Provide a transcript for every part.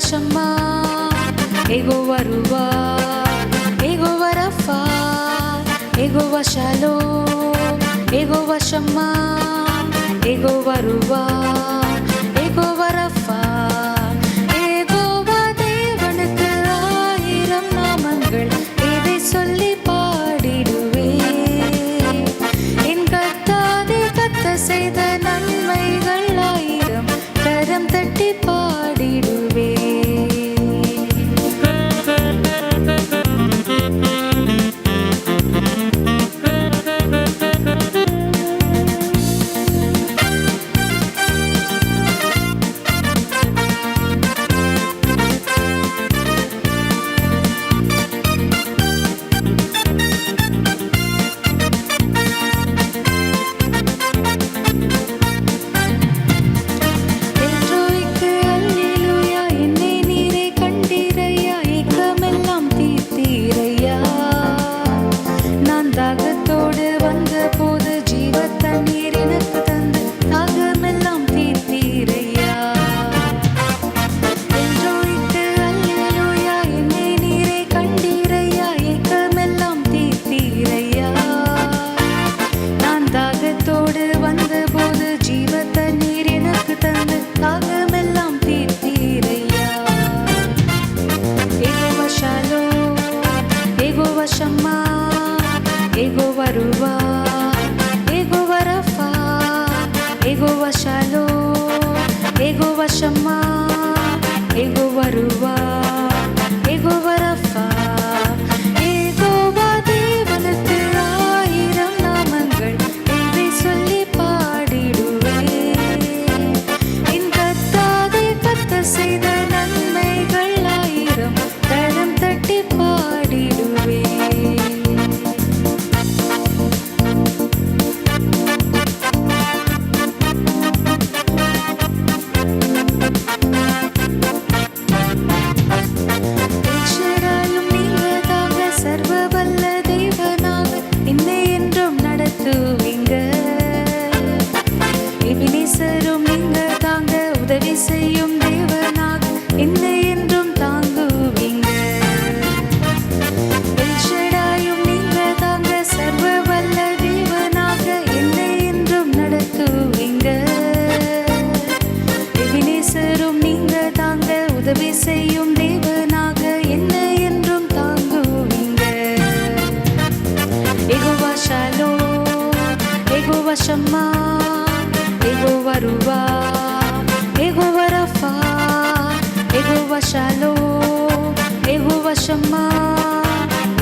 Jehovah Shammah Jehovah Ruah Jehovah Rapha Jehovah Shalom Jehovah Shammah Jehovah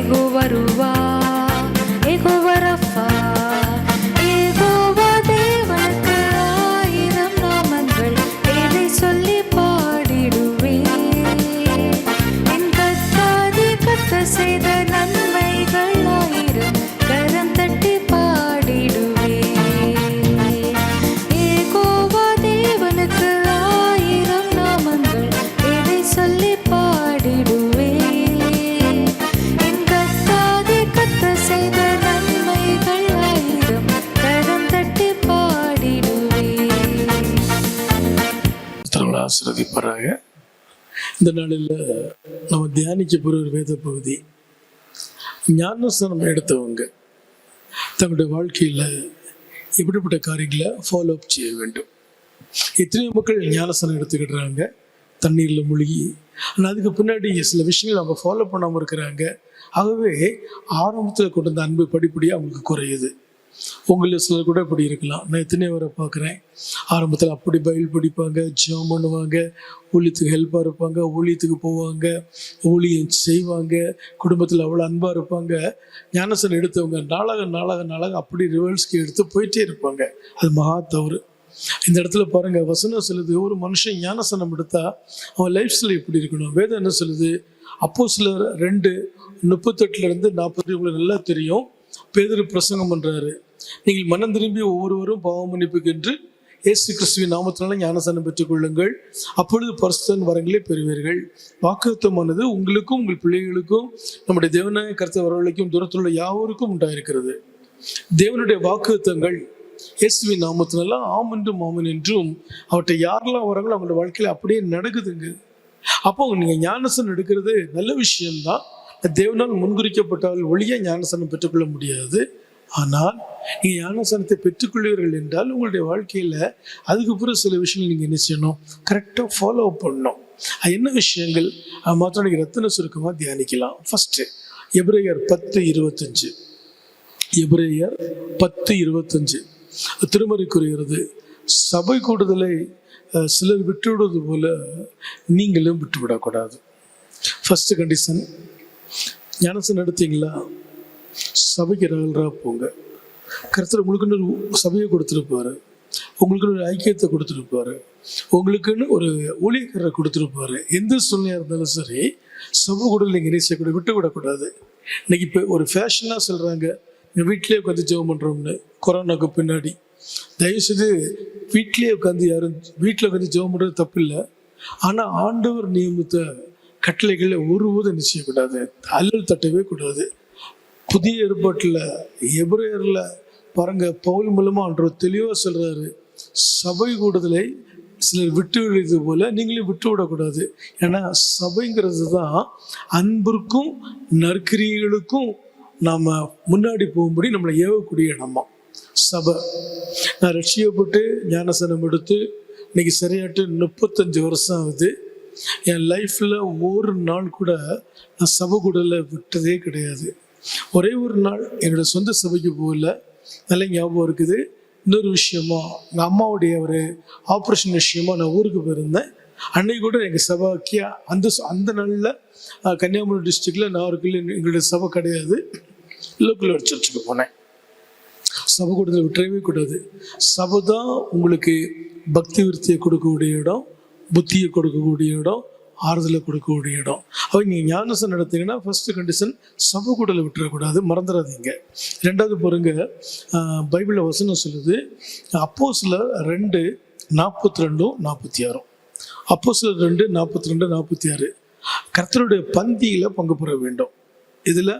Jehovah Ruah கர்த்தர்கள் இந்த நாளில் நம்ம தியானிக்க போகிற ஒரு வேத பகுதி ஞானஸ்தானம் எடுத்தவங்க தங்களுடைய வாழ்க்கையில் எப்படிப்பட்ட காரியங்களை ஃபாலோ அப் செய்ய வேண்டும். எத்தனையோ மக்கள் ஞானஸ்தானம் எடுத்துக்கிடுறாங்க தண்ணீரில் மூழ்கி ஆனால் அதுக்கு பின்னாடி சில விஷயங்கள் அவங்க ஃபாலோ பண்ணாமல் இருக்கிறாங்க. ஆகவே ஆரம்பத்தில் கொண்டு வந்த அன்பு படிப்படியாக அவங்களுக்கு குறையுது. உங்களில் சிலர் கூட இப்படி இருக்கலாம். நான் எத்தனையோ வரை பார்க்குறேன்? ஆரம்பத்தில் அப்படி பயில் படிப்பாங்க ஜெபம் பண்ணுவாங்க ஊழியத்துக்கு ஹெல்ப்பாக இருப்பாங்க ஊழியத்துக்கு போவாங்க ஊழியம் செய்வாங்க குடும்பத்தில் அவ்வளோ அன்பாக இருப்பாங்க. ஞானசன் எடுத்தவங்க நாளாக நாளாக நாளாக அப்படி ரிவர்ஸ்க்கு எடுத்து போயிட்டே இருப்பாங்க. அது மகா தவறு. இந்த இடத்துல பாருங்க வசனம் சொல்லுது ஒரு மனுஷன் ஞானசனம் எடுத்தா அவன் லைஃப் ஸ்டைல் எப்படி இருக்கணும்? வேதம் என்ன சொல்லுது? அப்போ சிலர் ரெண்டு முப்பத்தெட்டுல இருந்து நாற்பது உங்களுக்கு நல்லா தெரியும். பேதர் பிரசங்கம் பண்ணுறாரு நீங்கள் மனம் திரும்பி ஒவ்வொருவரும் பாவ மன்னிப்புக்கென்று இயேசு கிறிஸ்துவின் நாமத்தினால ஞானசனம் பெற்றுக் கொள்ளுங்கள். அப்பொழுது பரிசுத்தன் வரங்களே பெறுவீர்கள். வாக்குத்தமானது உங்களுக்கும் உங்கள் பிள்ளைகளுக்கும் நம்முடைய தேவனாய கருத்து வரவழைக்கும் தூரத்தில் உள்ள யாவருக்கும் உண்டாயிருக்கிறது. தேவனுடைய வாக்குத்தங்கள் இயேசுவின் நாமத்தினால ஆம் என்றும் ஆமன் என்றும் அவற்றை யாரெல்லாம் வராங்களோ அவங்களோட வாழ்க்கையில அப்படியே நடக்குதுங்க. அப்போ நீங்க ஞானசன் எடுக்கிறது நல்ல விஷயம்தான். தேவனால் முன்குறிக்கப்பட்டால் ஒளிய ஞானசனம் பெற்றுக்கொள்ள முடியாது. ஆனால் நீங்கள் ஞானசனத்தை பெற்றுக்கொள்வீர்கள் என்றால் உங்களுடைய வாழ்க்கையில் அதுக்கப்புறம் சில விஷயங்கள் நீங்கள் என்ன செய்யணும்? கரெக்டாக ஃபாலோ பண்ணணும். அது என்ன விஷயங்கள்? அது மாத்திரம் நீங்கள் ரத்தின சுருக்கமாக தியானிக்கலாம். ஃபஸ்ட்டு எப்ரேயர் பத்து இருபத்தஞ்சு. எப்ரேயர் பத்து இருபத்தஞ்சு. திருமறை கூறுகிறது சபை கூடுதலை சிலர் விட்டுவிடுவது போல நீங்களும் விட்டுவிடக்கூடாது. ஃபஸ்ட்டு கண்டிஷன் ஞானசன் எடுத்தீங்களா சபைக்கு ரெகுலராக போங்க. கருத்தர் உங்களுக்குன்னு ஒரு சபையை கொடுத்துருப்பாரு. உங்களுக்குன்னு ஒரு ஐக்கியத்தை கொடுத்துருப்பாரு. உங்களுக்குன்னு ஒரு ஊழியக்காரரை கொடுத்துருப்பாரு. எந்த சூழ்நிலையாக இருந்தாலும் சரி சபை கூட நீங்கள் என்ன செய்யக்கூடாது விட்டு விடக்கூடாது இன்னைக்கு இப்போ ஒரு ஃபேஷனாக சொல்கிறாங்க எங்கள் வீட்டிலே உட்காந்து ஜெபம் பண்ணுறோம்னு கொரோனாக்கு பின்னாடி. தயவுசெய்து வீட்டிலேயே உட்காந்து யாரும் வீட்டில் உட்காந்து ஜெபம் பண்ணுறது தப்பு இல்லை ஆனால் ஆண்டவர் நியமித்த கட்டளைகளை ஒருபோதும் என்ன செய்யக்கூடாது அல்லல் தட்டவே கூடாது. புதிய ஏற்பாட்டில் எபிரேயரில் பாருங்க பவுல் மூலமாக அன்று தெளிவாக சொல்கிறாரு சபை கூடுதலை சிலர் விட்டு விடுறது போல நீங்களும் விட்டு விடக்கூடாது. ஏன்னா சபைங்கிறது தான் அன்பிற்கும் நற்கிரியர்களுக்கும் நாம் முன்னாடி போகும்படி நம்மளை ஏவக்கூடிய இடமா சபை. நான் ரஷ்யப்பட்டு ஞானசனம் எடுத்து இன்னைக்கு சரியாட்டு முப்பத்தஞ்சு வருஷம் ஆகுது. என் லைஃப்பில் ஒரு நாள் கூட நான் சபை கூடல விட்டதே கிடையாது. ஒரே ஒரு நாள் என்னோட சொந்த சபைக்கு போகல. நல்ல ஞாபகம் இருக்குது. இன்னொரு விஷயமா எங்கள் அம்மாவுடைய ஒரு ஆப்ரேஷன் விஷயமா நான் ஊருக்கு போயிருந்தேன். அன்னைக்கு கூட எங்கள் சபைக்கு அந்த அந்த நாளில் கன்னியாகுமரி டிஸ்ட்ரிக்டில் நாகர்கோவில் எங்களுடைய சபை கிடையாது. லோக்கல் சர்ச்சுக்கு போனேன். சபை கூடத்தில் விட்டுறவே கூடாது. சபை தான் உங்களுக்கு பக்தி விருத்தியை கொடுக்கக்கூடிய இடம். புத்தியை கொடுக்கக்கூடிய இடம் ஆறுதலை கொடுக்கக்கூடிய இடம். அவங்க நீங்கள் ஞானசன் நடத்தீங்கன்னா ஃபஸ்ட்டு கண்டிஷன் சபை கூடல விட்டுறக்கூடாது மறந்துடாதீங்க ரெண்டாவது பாருங்க பைபிளில் வசனம் சொல்லுது அப்போ சில ரெண்டு நாற்பத்தி ரெண்டும் நாற்பத்தி ஆறும் அப்போ சில ரெண்டு நாற்பத்தி ரெண்டு நாற்பத்தி ஆறு கர்த்தருடைய பந்தியில் பங்கு பெற வேண்டும். இதில்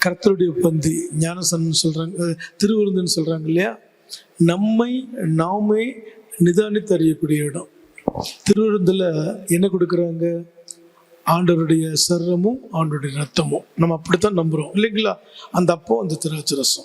கர்த்தருடைய பந்தி ஞானசன் சொல்கிறாங்க திருவிருந்துன்னு சொல்கிறாங்க இல்லையா? நம்மை நாமே நிதானித்து அறியக்கூடிய இடம். திருவிருந்தில் என்ன கொடுக்குறாங்க? ஆண்டவருடைய சரமும் ஆண்டவருடைய ரத்தமும் நம்ம அப்படித்தான் நம்புகிறோம் இல்லைங்களா? அந்த அப்போ அந்த திராட்சை ரசம்.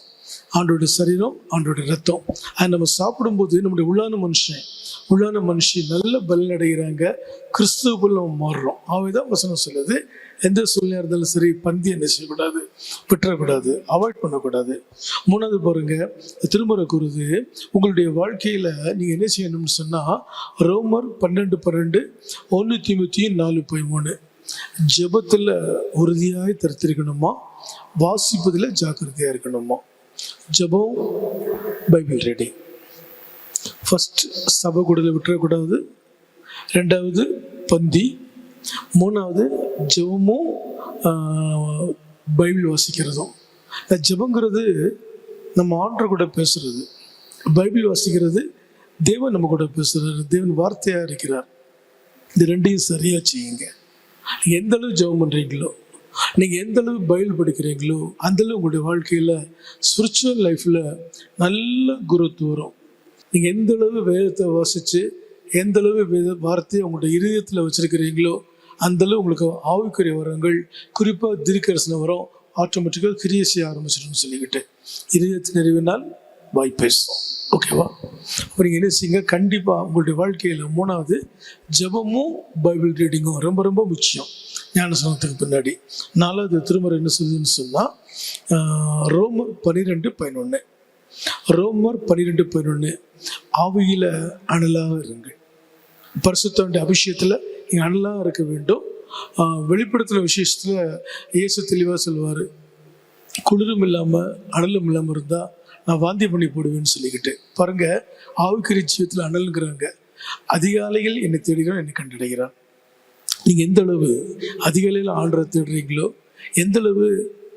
ஆண்டோடைய சரீரம் ஆண்டோடைய ரத்தம். அது நம்ம சாப்பிடும்போது நம்முடைய உள்ளான மனுஷன் உள்ளான மனுஷி நல்ல பலன் அடைகிறாங்க. கிறிஸ்துவ நம்ம மாறுறோம். ஆகவேதான் வசனம் சொல்லுது. எந்த சூழ்நிலையாக இருந்தாலும் சரி பந்தி என்ன செய்யக்கூடாது? விட்டுறக்கூடாது. அவாய்ட் பண்ணக்கூடாது. மூணாவது பாருங்க திருமுறை கூறுது. உங்களுடைய வாழ்க்கையில் நீங்கள் என்ன செய்யணும்னு சொன்னால் ரோமர் பன்னெண்டு பன்னெண்டு ஒன்று திமுத்தி நாலு பதிமூணு. ஜெபத்தில் உறுதியாக தரித்திருக்கணுமா? வாசிப்பதில் ஜாக்கிரதையாக இருக்கணுமா? ஜெபம் பைபிள் ரீடிங். ஃபஸ்ட் சபை கூடல விட்டுறக்கூடாது. ரெண்டாவது பந்தி. மூணாவது ஜெபமும் பைபிள் வாசிக்கிறதும். இந்த ஜபங்கிறது நம்ம ஆண்டர் கூட பேசுறது. பைபிள் வாசிக்கிறது தேவன் நம்ம கூட பேசுறாரு. தேவன் வார்த்தையாக இருக்கிறார். இது ரெண்டையும் சரியாக செய்யுங்க. எந்தளவு எந்த அளவு ஜெபம் பண்ணுறீங்களோ நீங்கள் எந்த அளவு பைபிள் படிக்கிறீங்களோ அந்தளவு உங்களுடைய வாழ்க்கையில் ஸ்பிரிச்சுவல் லைஃப்பில் நல்ல குருத்து வரும். நீங்கள் எந்தளவு வேதத்தை வாசித்து எந்தளவு வேத வார்த்தையை உங்களுடைய இருதயத்தில் வச்சுருக்கிறீங்களோ அந்தளவு உங்களுக்கு ஆவிக்குரிய வரங்கள் குறிப்பாக திருக்கரசன வரும். ஆட்டோமேட்டிக்காக கிரியை செய்ய ஆரம்பிச்சிடும் சொல்லிக்கிட்டு. இருதயத்தை நிறைவினால் வாய் பேசும் ஓகேவா நீங்கள் என்ன செய்யுங்க? கண்டிப்பாக உங்களுடைய வாழ்க்கையில் மூணாவது ஜெபமும் பைபிள் ரீடிங்கும் ரொம்ப ரொம்ப முக்கியம். ஞானசனத்துக்கு பின்னாடி. நாலாவது திருமறை என்ன சொல்லுதுன்னு சொன்னால் ரோமர் பன்னிரெண்டு பதினொன்று ரோமர் பன்னிரெண்டு பதினொன்று ஆவியில் அனலாக இருங்கள். பரிசுத்தோடைய அபிஷேகத்தில் நீங்கள் அனலாக இருக்க வேண்டும். வெளிப்படுத்தின விஷயத்தில் இயேசு தெளிவாக சொல்வார் குளிரும் இல்லாமல் அனலும் இல்லாமல் இருந்தால் நான் வாந்தி பண்ணி போடுவேன்னு சொல்லிக்கிட்டு. பாருங்க ஆவிக்குரிய ஜீவத்தில் அனலுங்கிறாங்க. அதிகாலையில் என்னை தேடுகிறான் என்னை கண்டடைகிறான். நீங்கள் எந்த அளவு அதிகாலையில் ஆண்டரை தேடுறீங்களோ எந்தளவு அளவு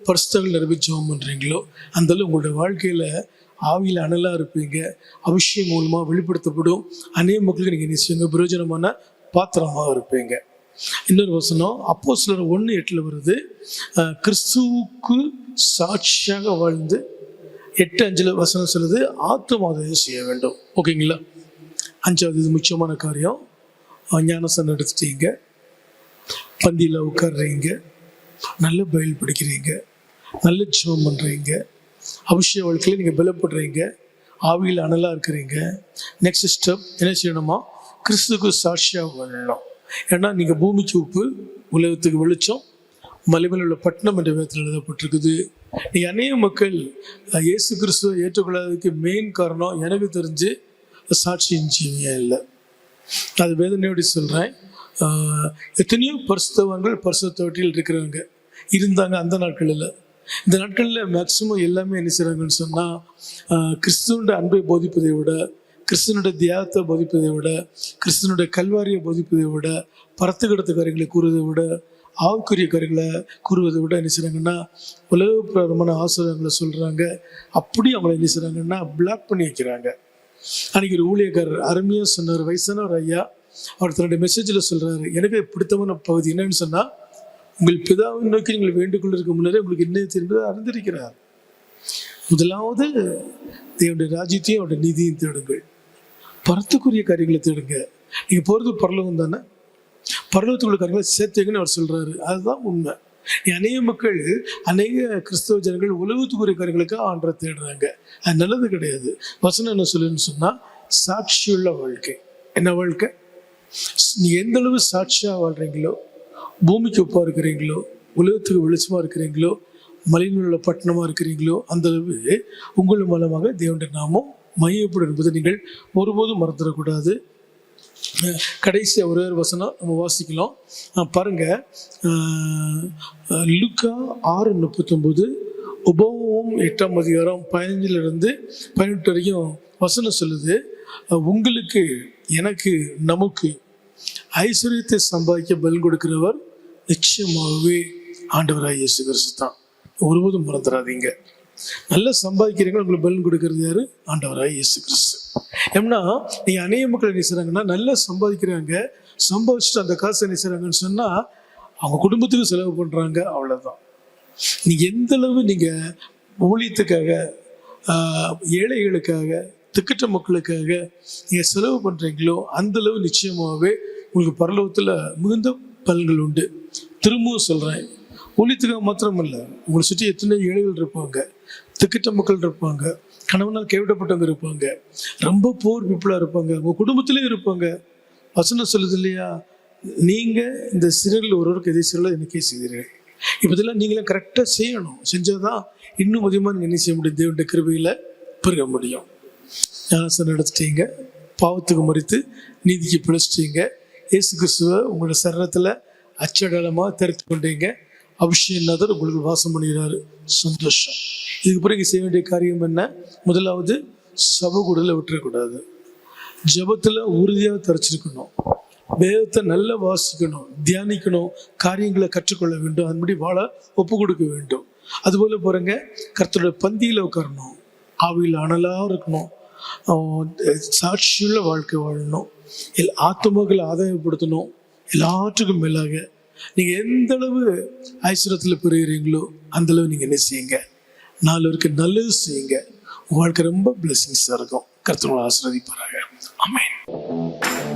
பரிசுத்தங்கள் நிரப்பி பண்ணுறீங்களோ அந்த அளவு வாழ்க்கையில் ஆவியில் அனலாக இருப்பீங்க. அபிஷேகம் மூலமாக வெளிப்படுத்தப்படும். அநேக மக்களுக்கு நீங்கள் நிச்சயங்க பிரயோஜனமான பாத்திரமாக இருப்பீங்க. இன்னொரு வசனம் அப்போ சிலர் ஒன்று எட்டில் வருது. கிறிஸ்துவுக்கு சாட்சியாக வாழ்ந்து எட்டு அஞ்சில் வசனம் சொல்லுது ஆத்மாதயம் செய்ய வேண்டும். ஓகேங்களா? அஞ்சாவது இது முக்கியமான காரியம். ஞானசன் எடுத்துட்டீங்க. பந்தியில் உட்காடுறீங்க நல்ல பயில் படிக்கிறீங்க. நல்ல ஜெபம் பண்ணுறீங்க அபிஷேக வாழ்க்கையில் நீங்கள் பலப்படுறீங்க ஆவியில் அனலாக இருக்கிறீங்க. நெக்ஸ்ட் ஸ்டெப் என்ன செய்யணுமா? கிறிஸ்துக்கு சாட்சியாக வாழணும். ஏன்னா நீங்கள் பூமிக்கு உப்பு உலகத்துக்கு வெளிச்சம் மலைமையில் உள்ள பட்டணம் என்ற விதத்தில் எழுதப்பட்டிருக்குது. நீ அநேக மக்கள் இயேசு கிறிஸ்துவை ஏற்றுக்கொள்ளாததுக்கு மெயின் காரணம் எனக்கு தெரிஞ்சு சாட்சியின் ஜீவியம் இல்லை. அது வேதனையோடு சொல்கிறேன் எத்தனையோ பரிசுத்தவங்கள் பரிசுத்தவற்றில் இருக்கிறவங்க இருந்தாங்க அந்த நாட்களில். இந்த நாட்களில் மேக்சிமம் எல்லாமே என்ன செய்கிறாங்கன்னு சொன்னால் கிறிஸ்துவனுடைய அன்பை போதிப்பதை விட கிறிஸ்தனுடைய தியாகத்தை போதிப்பதை விட கிறிஸ்தனுடைய கல்வாரியை போதிப்பதை விட பரத்து கிடத்த காரியங்களை கூறுவதை விட ஆவுக்குரிய காரியங்களை கூறுவதை விட என்ன செய்கிறாங்கன்னா உலகப்பிரமான ஆசிரியங்களை சொல்கிறாங்க அப்படி அவங்கள என்ன செய்கிறாங்கன்னா பிளாக் பண்ணி வைக்கிறாங்க. அன்றைக்கி ஒரு ஊழியக்காரர் அருமையாக சொன்னார் வயசான ஒரு ஐயா அவர் தன்னுடைய மெசேஜில் சொல்கிறாரு எனக்கு பிடித்தமான பகுதி என்னன்னு சொன்னால் உங்கள் பிதாவை நோக்கி நீங்கள் வேண்டுகொள்ளிருக்க முன்னரே உங்களுக்கு என்ன தெரிந்தது அறிந்திருக்கிறார். முதலாவது தேவனுடைய ராஜ்யத்தையும் அவருடைய நீதியும் தேடுங்கள். பரத்துக்குரிய காரியங்களை தேடுங்க. நீங்கள் போகிறது பரலோகம் தானே? பரலோகத்துக்குள்ள காரியங்களை சேர்த்துங்கன்னு அவர் சொல்கிறாரு அதுதான் உண்மை. அநேக மக்கள் அநேக கிறிஸ்தவ ஜனங்கள் உலகத்துக்குரிய காரியங்களுக்கு ஆண்டரை தேடுறாங்க. அது நல்லது கிடையாது. வசனம் என்ன சொல்லுன்னு சொன்னால் சாட்சியுள்ள வாழ்க்கை. என்ன வாழ்க்கை? நீ எந்த அளவு சாட்சியாக வாழ்கிறீங்களோ பூமிக்கு ஒப்பாக இருக்கிறீங்களோ உலகத்துக்கு வெளிச்சமாக இருக்கிறீங்களோ மலையில் உள்ள பட்டணமாக இருக்கிறீங்களோ அந்த அளவு உங்கள் மூலமாக தேவனுடைய நாமம் மையப்படும் என்பதை நீங்கள் ஒருபோதும் மறந்துடக்கூடாது. கடைசி ஒரே ஒரு வசனம் நம்ம வாசிக்கலாம். பாருங்கள் பாருங்க. லுக்கா ஆறு முப்பத்தொம்போது உபவம் எட்டாம் அதிகாரம் பதினஞ்சிலிருந்து பதினெட்டு வரைக்கும் வசனம் சொல்லுது. உங்களுக்கு எனக்கு நமக்கு ஐஸ்வர்யத்தை சம்பாதிக்க பலன் கொடுக்கிறவர் நிச்சயமாகவே ஆண்டவராக இயேசு கிறிஸ்து தான். ஒருபோதும் மறந்துடாதீங்க. நல்லா சம்பாதிக்கிறீங்க உங்களுக்கு பலன் கொடுக்கறது யாரு? ஆண்டவராக இயேசு கிறிஸ்து. ஏன்னா நீ அநேக மக்கள் என்ன செய்றாங்கன்னா நல்லா சம்பாதிக்கிறாங்க சம்பாதிச்சுட்டு அந்த காசு என்ன செய்றாங்கன்னு சொன்னா அவங்க குடும்பத்துக்கு செலவு பண்றாங்க அவ்வளவுதான். நீ எந்த அளவு நீங்க ஊழியத்துக்காக ஏழைகளுக்காக திக்கட்ட மக்களுக்காக நீங்கள் செலவு பண்ணுறீங்களோ அந்தளவு நிச்சயமாகவே உங்களுக்கு பரலோகத்தில் மிகுந்த பலன்கள் உண்டு. திரும்பவும் சொல்கிறேன் ஒளித்துக்காக மாத்திரமல்ல உங்களை சுற்றி எத்தனை ஏழைகள் இருப்பாங்க திக்கிட்ட மக்கள் இருப்பாங்க கணவனால் கைவிடப்பட்டவங்க இருப்பாங்க ரொம்ப போர் பீப்புளாக இருப்பாங்க உங்கள் குடும்பத்திலே இருப்பாங்க. வசனம் சொல்லுது இல்லையா? நீங்கள் இந்த சிறரில் ஒருவருக்கு எதை சிறல எனக்கே செய்கிறீர்கள் இப்போ இதெல்லாம் நீங்களே கரெக்டாக செய்யணும். செஞ்சால் தான் இன்னும் அதிகமாக நீங்கள் என்ன செய்ய முடியும்? தேவனுடைய கிருபையில் பெருக முடியும். ஞானசனம் நடத்திட்டீங்க. பாவத்துக்கு மறித்து நீதிக்கு பிழைச்சிட்டீங்க. இயேசு கிறிஸ்துவை உங்களோட சரணத்தில் அச்சடலமாக தெரித்து கொண்டீங்க. அபிஷேகநாதர் உங்களுக்கு வாசம் பண்ணுகிறாரு. சந்தோஷம். இதுக்கு பிறகு செய்ய வேண்டிய காரியம் என்ன? முதலாவது சபகுடலை விட்டுறக்கூடாது. ஜெபத்தில் உறுதியாக தரிச்சிருக்கணும். வேதத்தை நல்லா வாசிக்கணும். தியானிக்கணும். காரியங்களை கற்றுக்கொள்ள வேண்டும். அதன்படி வாழ ஒப்பு கொடுக்க வேண்டும். அதுபோல் பாருங்க கர்த்தருடைய பந்தியில் உட்காரணும். ஆவியில் அனலாக இருக்கணும். சாட்சியுள்ள வாழ்க்கை வாழணும். எல் ஆத்மாக்களை ஆதாயப்படுத்தணும். எல்லாற்றுக்கும் மேலாக நீங்கள் எந்த அளவு ஐஸ்வரத்தில் பெறுகிறீங்களோ அந்த அளவு நீங்கள் என்ன செய்யுங்க? நாலு பேருக்கு நல்லது செய்யுங்க. வாழ்க்கை ரொம்ப பிளெஸிங்ஸாக இருக்கும். கருத்துக்களை ஆசிர்வதிப்பாராங்க ஆமென்